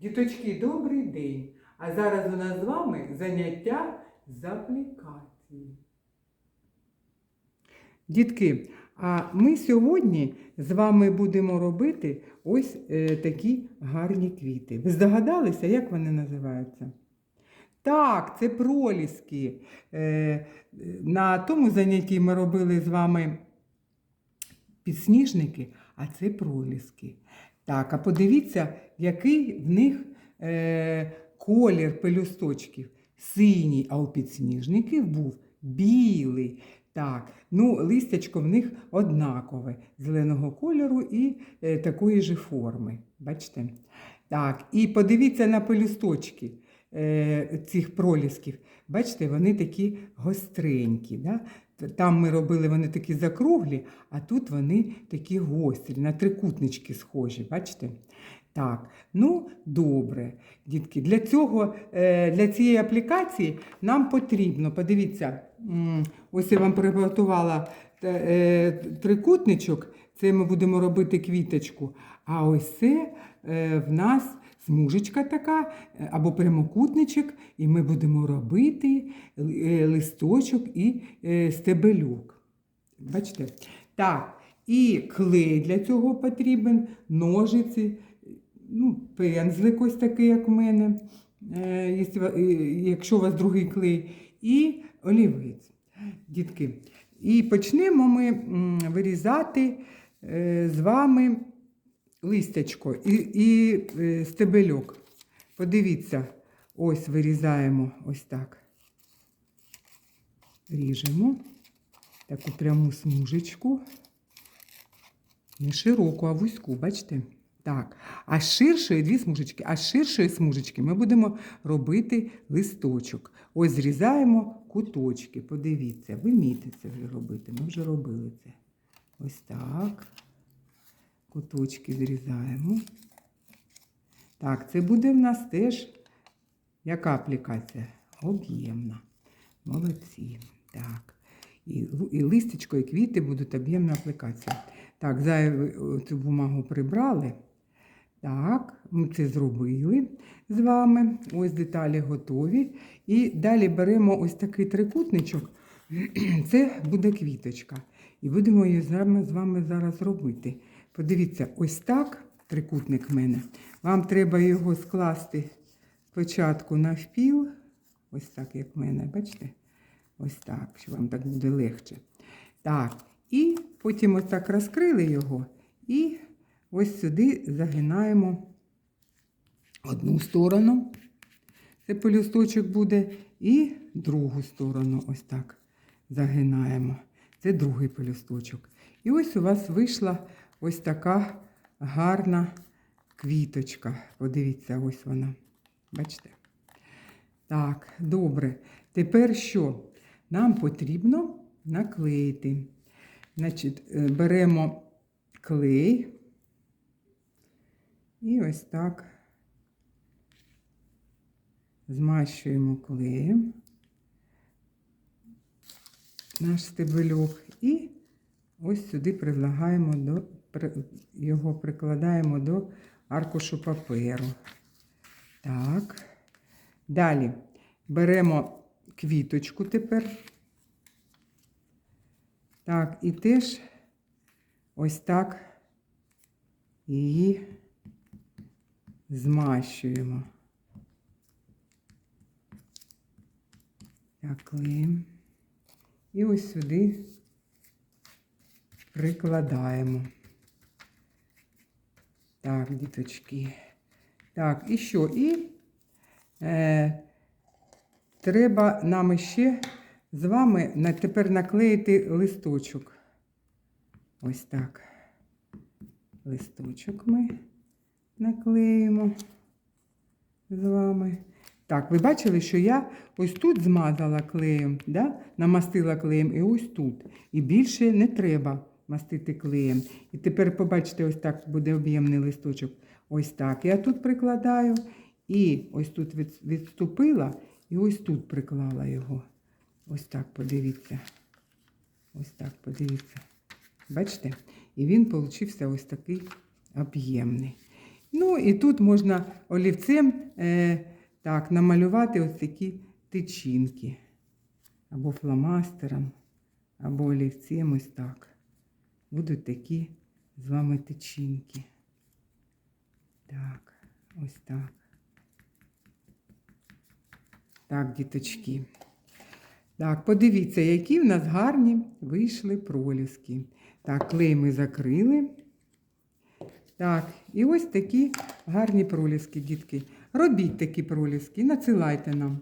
Діточки, добрий день! А зараз у нас з вами заняття з аплікації. Дітки, а ми сьогодні з вами будемо робити ось е, такі гарні квіти. Ви здогадалися, як вони називаються? Так, це проліски. Е, на тому занятті ми робили з вами підсніжники, а це проліски. Так, а подивіться, який в них е, колір пелюсточків. Синій, а у підсніжників був білий. Так, ну, листячко в них однакове, зеленого кольору і е, такої ж форми. Бачите? Так, і подивіться на пелюсточки е, цих пролісків. Бачите, вони такі гостренькі. Да? Там ми робили вони такі закруглі, а тут вони такі гострі, на трикутнички схожі. Бачите? Так, ну добре, дітки. Для цього, е, для цієї аплікації нам потрібно, подивіться, ось я вам приготувала е, е, трикутничок, це ми будемо робити квіточку. А ось це в нас смужечка така або прямокутничок, і ми будемо робити листочок і стебелюк. Бачите? Так, і клей для цього потрібен, ножиці, ну, пензлик ось такий, як в мене, е, е, якщо у вас другий клей, і олівець. Дітки. І почнемо ми вирізати е, з вами листячко і, і стебельок. Подивіться, ось вирізаємо ось так. Ріжемо таку пряму смужечку. Не широку, а вузьку, бачите? Так. А з ширшої дві смужечки, а з ширшої смужечки ми будемо робити листочок. Ось зрізаємо куточки. Подивіться, ви вмієте це вже робити. Ми вже робили це. Ось так. Куточки зрізаємо. Так, це буде в нас теж яка аплікація? Об'ємна. Молодці. Так. І, і листечко, і квіти будуть об'ємна аплікація. Так, зайву цю бумагу прибрали. Так, ми це зробили з вами. Ось деталі готові. І далі беремо ось такий трикутничок. Це буде квіточка. І будемо її з вами, зараз робити. Подивіться, ось так трикутник в мене. Вам треба його скласти спочатку навпіл. Ось так, як в мене, бачите? Ось так, що вам так буде легше. Так, і потім ось так розкрили його. І ось сюди загинаємо одну сторону. Це пелюсточок буде. І другу сторону ось так загинаємо. Це другий пелюсточок. І ось у вас вийшла ось така гарна квіточка. Подивіться, ось вона. Бачите? Так, добре. Тепер що? Нам потрібно наклеїти. Значить, е, беремо клей і ось так змащуємо клеєм наш стебельок і ось сюди прилагаємо до, його прикладаємо до аркушу паперу. Так. Далі беремо квіточку тепер. Так, і теж ось так її змащуємо. Так, клеїм. І ось сюди прикладаємо. Так, діточки. Так, і що? І е, треба нам ще з вами на, тепер наклеїти листочок. Ось так. Листочок ми наклеїмо з вами. Так, ви бачили, що я ось тут змазала клеєм, да? намастила клеєм і ось тут. І більше не треба мастити клеєм. І тепер побачите, ось так буде об'ємний листочок. Ось так. Я тут прикладаю. І ось тут відступила, і ось тут приклала його. Ось так подивіться. Ось так подивіться. Бачите? І він получився ось такий об'ємний. Ну і тут можна олівцем е, так, намалювати ось такі тичинки. Або фломастером, або олівцем ось так. Будуть такі з вами тичинки. Так, ось так. Так, діточки. Так, подивіться, які в нас гарні вийшли проліски. Так, клей ми закрили. Так, і ось такі гарні проліски, дітки. Робіть такі проліски, надсилайте нам.